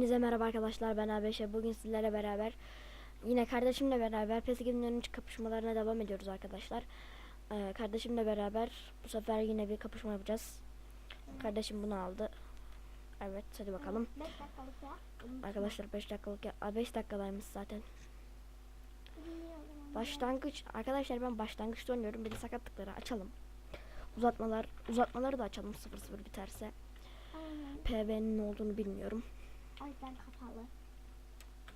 Hepinize merhaba arkadaşlar ben Abeşe. Bugün sizlerle beraber yine kardeşimle beraber PES 2013 kapışmalarına devam ediyoruz arkadaşlar. Ee, kardeşimle beraber bu sefer yine bir kapışma yapacağız. Kardeşim bunu aldı. Evet hadi bakalım. 5 dakikalık ya. Arkadaşlar 5 dakikalık ya 5 dakikadaymış zaten. Başlangıç arkadaşlar ben başlangıçta oynuyorum. Bir de sakatlıkları açalım. Uzatmalar uzatmaları da açalım 0-0 biterse. PB'nin ne olduğunu bilmiyorum. O yüzden kapalı.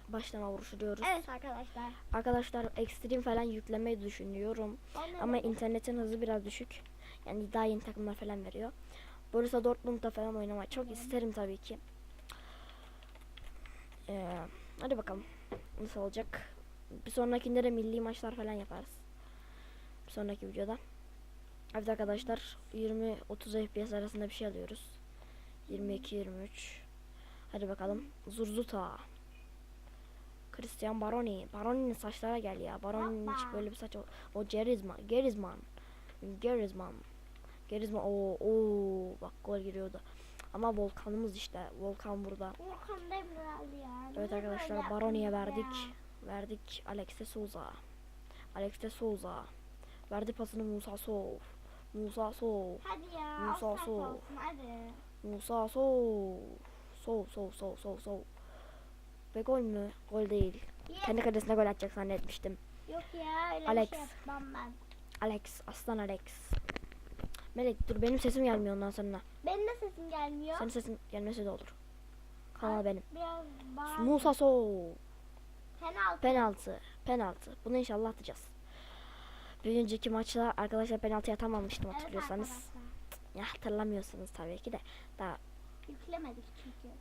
Başlama vuruşu diyoruz. Evet arkadaşlar. Arkadaşlar ekstrem falan yüklemeyi düşünüyorum. O ne Ama internetin hızı biraz düşük. Yani daha yeni takımlar falan veriyor. Borussia Dortmund'da falan oynamayı çok isterim tabii ki. Ee, hadi bakalım nasıl olacak. Bir sonrakinde de milli maçlar falan yaparız. Bir sonraki videoda. Evet arkadaşlar 20-30 FPS arasında bir şey alıyoruz. 22-23. Hadi bakalım. Zurzuta. Christian Baroni. Baroni'nin saçlara gel ya. Baroni'nin hiç böyle bir saç o, Gerizman. Gerizman. Gerizman. Gerizman. Oo, oo bak gol giriyordu. Ama volkanımız işte. Volkan burada. Volkan Demirel ya. Evet arkadaşlar Baroni'ye verdik. ya? Verdik Alex de Souza. Alex de Souza. Verdi pasını Musa Sov. Musa Sov. Hadi ya. Musa hadi. Musa Sov. Sov Sov Sov Sov Sov. Ve gol mü? Gol değil. Yes. Kendi kalesine gol atacak zannetmiştim. Yok ya öyle Alex. bir şey yapmam ben. Alex. Aslan Alex. Melek dur benim sesim gelmiyor ondan sonra. Benim de sesim gelmiyor. Senin sesin gelmesi de olur. Kanal benim. Biraz bağır. Musa Sov. Penaltı. Penaltı. Penaltı. Bunu inşallah atacağız. Bir önceki maçta arkadaşlar penaltı atamamıştım Evet hatırlıyorsanız. arkadaşlar. ya hatırlamıyorsunuz tabii ki de. Daha Yüklemedik çünkü.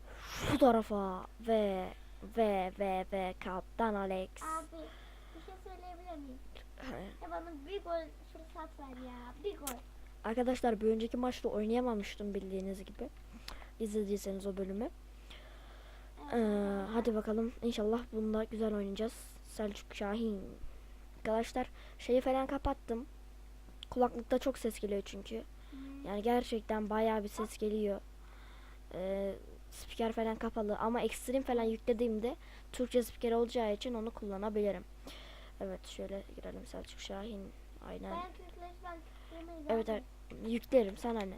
şu tarafa ve ve ve ve kaptan Alex. Abi bir şey söyleyebilir miyim? Ya bana bir gol fırsat ver ya. Bir gol. Arkadaşlar bir önceki maçta oynayamamıştım bildiğiniz gibi. İzlediyseniz o bölümü. Ee, hadi bakalım inşallah bunda güzel oynayacağız. Selçuk Şahin. Arkadaşlar şeyi falan kapattım. Kulaklıkta çok ses geliyor çünkü. Hmm. Yani gerçekten bayağı bir ses geliyor. Ee, spiker falan kapalı ama ekstrem falan yüklediğimde Türkçe spiker olacağı için onu kullanabilirim. Evet şöyle girelim Selçuk Şahin. Aynen. Ben Evet er- yüklerim sana ne?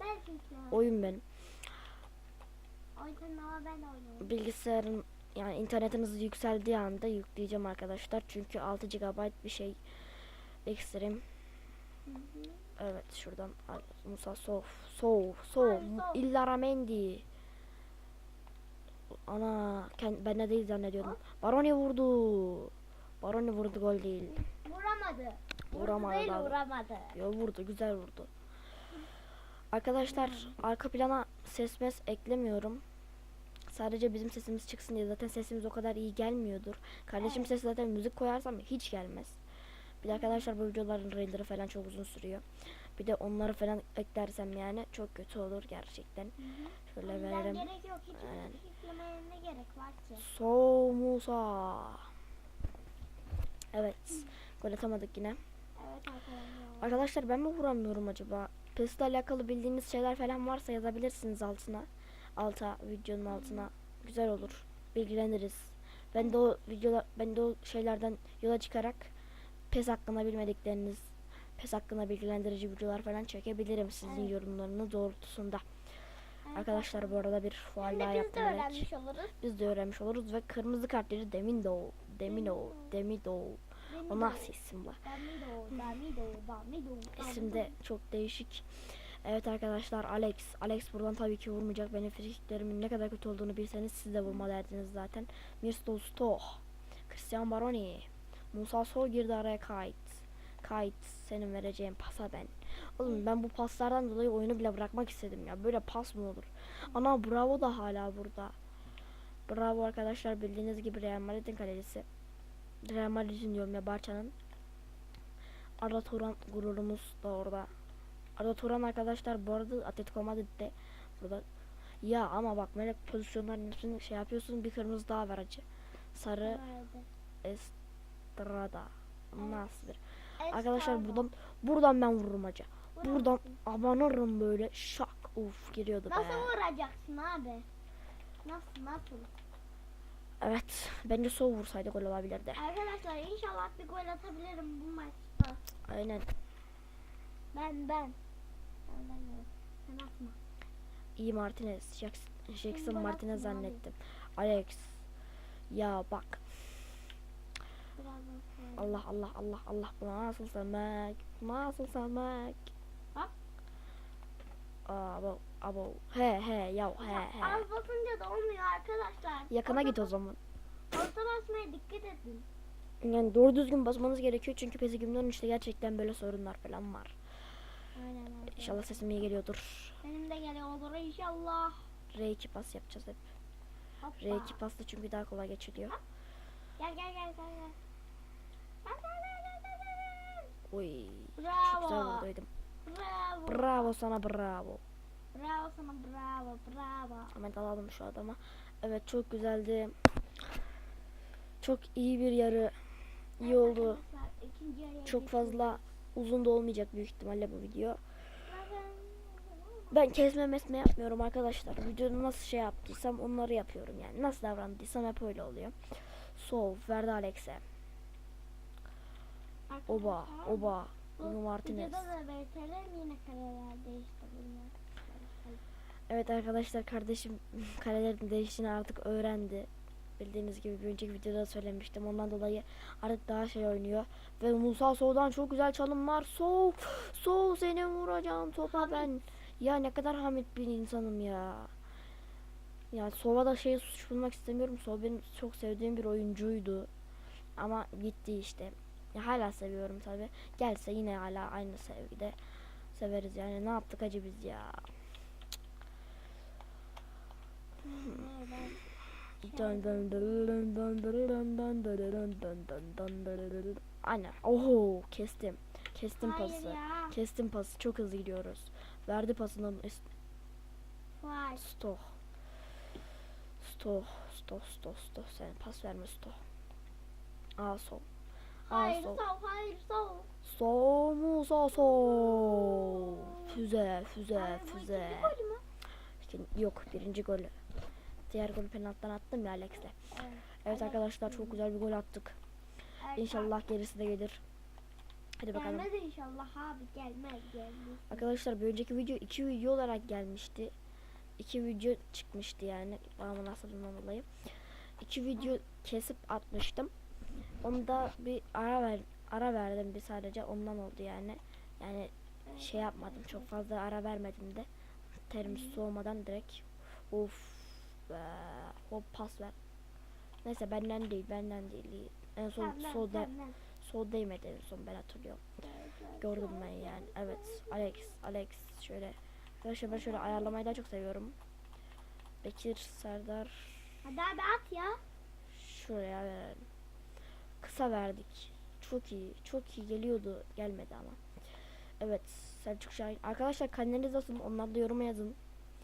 Ben Türklerim. Oyun benim. Oyun ama ben oynuyorum. Bilgisayarın yani internetin hızı yükseldiği anda yükleyeceğim arkadaşlar. Çünkü 6 GB bir şey ekstrem. Hı hı. Evet şuradan al- Musa Sov Sov Ay, Sov. Illaramendi Ana kend, ben de değil zannediyordum. Baroni vurdu. Baroni vurdu gol değil. Vuramadı. Vuramadı Vurdu değil vuramadı. Yo vurdu güzel vurdu. Arkadaşlar arka plana ses mes eklemiyorum. Sadece bizim sesimiz çıksın diye zaten sesimiz o kadar iyi gelmiyordur. Kardeşim Evet. sesi zaten müzik koyarsam hiç gelmez. Bir de arkadaşlar bu videoların renderı falan çok uzun sürüyor. Bir de onları falan eklersem yani çok kötü olur gerçekten. Hı hı. Şöyle O yüzden verelim. gerek yok. Hiç yüklemeye ne gerek var ki? So Musa. Evet. Gol atamadık yine. Evet arkadaşlar. Arkadaşlar ben mi vuramıyorum acaba? PES'le alakalı bildiğiniz şeyler falan varsa yazabilirsiniz altına. Alta videonun altına. Güzel olur. Bilgileniriz. Ben de o videolar ben de o şeylerden yola çıkarak PES hakkında bilmedikleriniz PES hakkında bilgilendirici videolar falan çekebilirim sizin Evet. yorumlarınız doğrultusunda. Evet, Arkadaşlar bu arada bir faal daha de biz yaptım de öğrenmiş oluruz. Biz de öğrenmiş oluruz ve kırmızı kartları Demino, Demino, Demido. O nasıl isim bu? Damido, Damido, Damido. İsim de çok değişik. Evet arkadaşlar Alex. Alex buradan tabii ki vurmayacak. Benim frikiklerimin ne kadar kötü olduğunu bilseniz siz de vurma derdiniz zaten. Mirsto Stoh. Christian Baroni. Musa Sol girdi araya Kayt. Kayt senin vereceğin pasa ben. Oğlum ben bu paslardan dolayı oyunu bile bırakmak istedim ya. Böyle pas mı olur? Ana Bravo da hala burada. Bravo arkadaşlar bildiğiniz gibi Real Madrid'in kalecisi. Real Madrid'in diyorum ya Barça'nın. Arda Turan gururumuz da orada. Arda Turan arkadaşlar bu arada Atletico Madrid'de burada. Ya ama bak melek pozisyonların hepsini şey yapıyorsun bir kırmızı daha ver acı. Sarı Estrada. Nasıl bir? Arkadaşlar buradan buradan ben vururum acı. Buradan abanırım böyle şak uf giriyordu be. Nasıl vuracaksın abi? Nasıl nasıl? Evet. Bence sol vursaydı gol olabilirdi. Arkadaşlar inşallah bir gol atabilirim bu maçta. Aynen. Ben ben. Ben ben. Sen atma. İyi Martinez. Jackson, Jackson Martinez attın abi. zannettim. Alex. Ya bak. Allah Allah Allah Allah. Bu nasıl sevmek? Bu Nasıl sevmek? Bak. Abo, abo. He he ya he he. Az basınca da olmuyor arkadaşlar. Yakına Orta git o zaman. Orta basmaya dikkat edin. Yani doğru düzgün basmanız gerekiyor çünkü PES 2013'te gerçekten böyle sorunlar falan var. Aynen öyle. İnşallah sesim iyi geliyordur. Benim de geliyor olur inşallah. R2 pas yapacağız hep. Hoppa. R2 pasla çünkü daha kolay geçiliyor. Gel gel gel gel. gel. Gel, Oy. Çok güzel Bravo. vurduydum. Bravo. Bravo sana bravo. Bravo sana bravo bravo. Hemen alalım şu adama. Evet çok güzeldi. Çok iyi bir yarı. İyi oldu. Çok fazla uzun da olmayacak büyük ihtimalle bu video. Ben kesme mesme yapmıyorum arkadaşlar. Videoda nasıl şey yaptıysam onları yapıyorum yani. Nasıl davrandıysam hep öyle oluyor. Sol verdi Alex'e. Oba, Arkadaşlar, oba. bu Bruno Martinez. Videoda da belirtelim yine kareler değişti bunlar. Evet arkadaşlar kardeşim karelerin değiştiğini artık öğrendi. Bildiğiniz gibi bir önceki videoda da söylemiştim. Ondan dolayı artık daha şey oynuyor. Ve Musa Soğ'dan çok güzel çalım var. Soğ, Soğ seni vuracağım topa ben. Ya ne kadar hamit bir insanım ya. Ya Sova da şey suç bulmak istemiyorum. Sova benim çok sevdiğim bir oyuncuydu. Ama gitti işte. Ya hala seviyorum tabi. Gelse yine hala aynı sevgide severiz yani. Ne yaptık acı biz ya. Aynen. Oho kestim. Kestim Hayır pası. Ya. Kestim pası. Çok hızlı gidiyoruz. Verdi pasından üst. Stoh. Stoh. Stoh. Stoh. Stoh. Sen pas verme Stoh. Aa sol. Hayır sol. hayır sol. Sol mu sol sol. Füze füze Ay, füze. ikinci gol mü? İkin- Yok birinci golü. Diğer golü penaltıdan attım ya Alex'le. Evet. Evet arkadaşlar çok güzel bir gol attık. Evet, İnşallah gerisi de gelir. Hadi bakalım. Gelmez inşallah abi gelmez gelmez. Arkadaşlar bir önceki video iki video olarak gelmişti. İki video çıkmıştı yani bağımın hastalığından dolayı. İki video kesip atmıştım. Onda bir ara ver ara verdim bir sadece ondan oldu yani. Yani şey yapmadım çok fazla ara vermedim de. Terim soğumadan direkt of be, hop pas ver. Neyse benden değil benden değil. En son Senden, sol, de, senden. sol değmedi en son ben hatırlıyorum. Gördüm ben yani. Evet. Alex. Alex. Şöyle. Arkadaşlar ben şöyle ayarlamayı daha çok seviyorum. Bekir, Serdar. Hadi abi at ya. Şuraya verelim. Kısa verdik. Çok iyi. Çok iyi geliyordu. Gelmedi ama. Evet. Selçuk Şahin. Arkadaşlar karneleriniz nasıl? Onlar da yoruma yazın.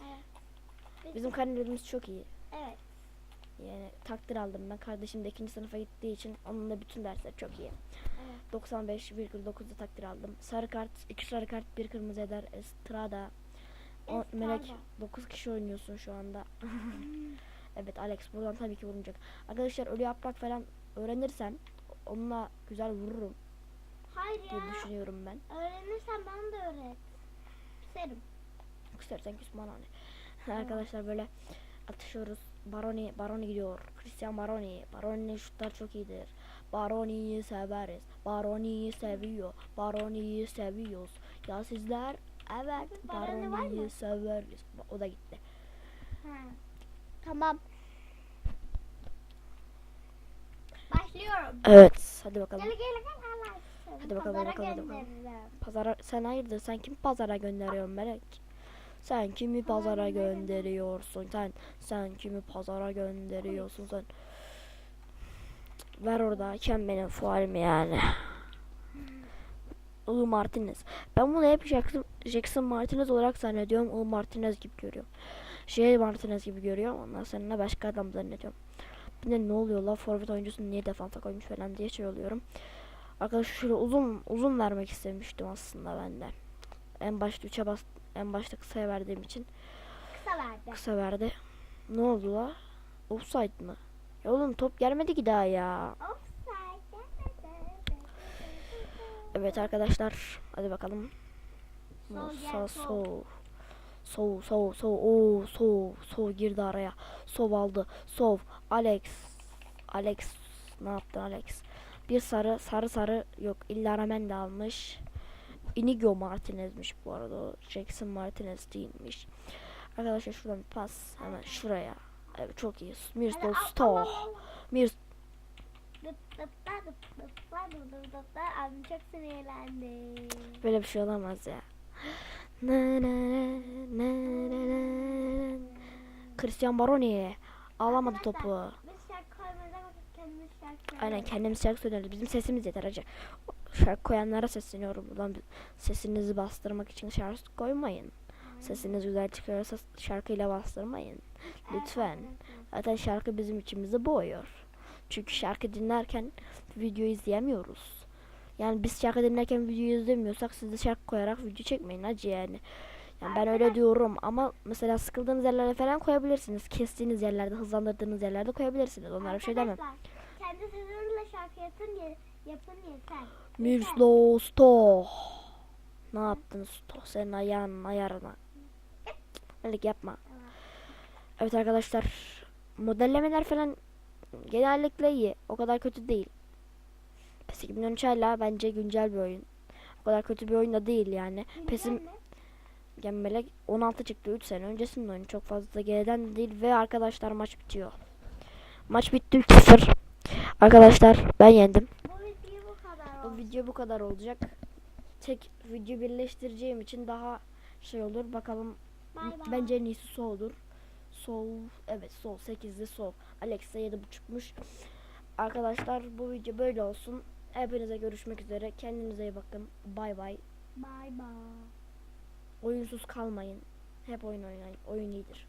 Evet. Bizim karnelerimiz çok iyi. Evet. Yani takdir aldım ben. Kardeşim de ikinci sınıfa gittiği için onun da bütün dersler çok iyi. Evet. 95,9'da takdir aldım. Sarı kart, iki sarı kart, bir kırmızı eder. Estrada. O. Melek 9 kişi oynuyorsun şu anda. evet Alex buradan tabii ki vurulacak. Arkadaşlar ölü yaprak falan öğrenirsem onunla güzel vururum Hayır diye ya. düşünüyorum ben. Öğrenirsen bana da öğret. Küserim. İstersen küs bana ne. Arkadaşlar böyle atışıyoruz. Baroni, Baroni gidiyor. Christian Baroni. Baroni'nin şutlar çok iyidir. Baroni'yi severiz. Baroni'yi seviyor. Baroni'yi seviyoruz. Ya sizler? Evet. Baroni Baroni'yi mı? severiz. O da gitti. Ha. Tamam. Başlıyorum. Evet. Hadi bakalım. Gel gel gel Allah. Hadi bakalım, Pazara bakalım, hadi bakalım. Pazara sen hayırdır? Sen kimi pazara gönderiyorsun Melek? Sen kimi pazara gönderiyorsun? Sen sen kimi pazara gönderiyorsun sen? Ver oradayken benim fualimi yani. I Martinez. Ben bunu hep Jackson, Jackson Martinez olarak zannediyorum. I Martinez gibi görüyorum. Şey Martinez gibi görüyorum. Ondan sonra başka adam zannediyorum. Bir de ne oluyor la forvet oyuncusunu niye defansa koymuş falan diye şey oluyorum. Arkadaşlar şöyle uzun uzun vermek istemiştim aslında ben de. En başta 3'e bas en başta kısaya verdiğim için Kısa verdi. kısa verdi. Ne oldu la? Offside mı? Ya oğlum top gelmedi ki daha ya. Evet arkadaşlar. Hadi bakalım. Sol Sol Sol sol sol. Oo sol sol girdi araya. Sov aldı. Sov. Alex. Alex. Ne yaptın Alex? Bir sarı sarı sarı yok. İlla Ramen de almış. Inigo Martinez'miş bu arada. o. Jackson Martinez değilmiş. Arkadaşlar şuradan bir pas. Hemen şuraya. Evet çok iyi. Mirsol Stoh. Mir Abim çok sinirlendi. Böyle bir şey olamaz ya. Na, na, na. Christian Baroni alamadı topu. Aynen kendimiz şarkı söylüyoruz. Bizim sesimiz yeter hacı. Şarkı koyanlara sesleniyorum. Buradan sesinizi bastırmak için şarkı koymayın. Sesiniz güzel çıkıyorsa şarkıyla bastırmayın. Lütfen. Zaten şarkı bizim içimizi boğuyor. Çünkü şarkı dinlerken video izleyemiyoruz. Yani biz şarkı dinlerken video izlemiyorsak siz de şarkı koyarak video çekmeyin hacı yani. Yani ben öyle diyorum ama mesela sıkıldığınız yerlere falan koyabilirsiniz. Kestiğiniz yerlerde, hızlandırdığınız yerlerde koyabilirsiniz. Onlara bir şey demem. Kendi sözünüzle şarkı yapın, yapın yeter. Mirslo Sto. Ne yaptın Sto? Senin ayağının ayarına. Öyle yapma. Evet arkadaşlar. Modellemeler falan genellikle iyi. O kadar kötü değil. PES 2013 hala bence güncel bir oyun. O kadar kötü bir oyun da değil yani. PES'in Mi? Gemmelek 16 çıktı 3 sene öncesinin oyunu çok fazla geriden değil ve arkadaşlar maç bitiyor. Maç bitti 3-0. Arkadaşlar ben yendim. Bu video bu kadar Bu video bu kadar olacak. Tek video birleştireceğim için daha şey olur. Bakalım Bay bay. bence en iyisi sol olur. Sol evet sol 8'li sol. Alexa 7.5'muş. Arkadaşlar bu video böyle olsun. Hepinize görüşmek üzere. Kendinize iyi bakın. Bay bay. Bay bay. Oyunsuz kalmayın. Hep oyun oynayın. Oyun iyidir.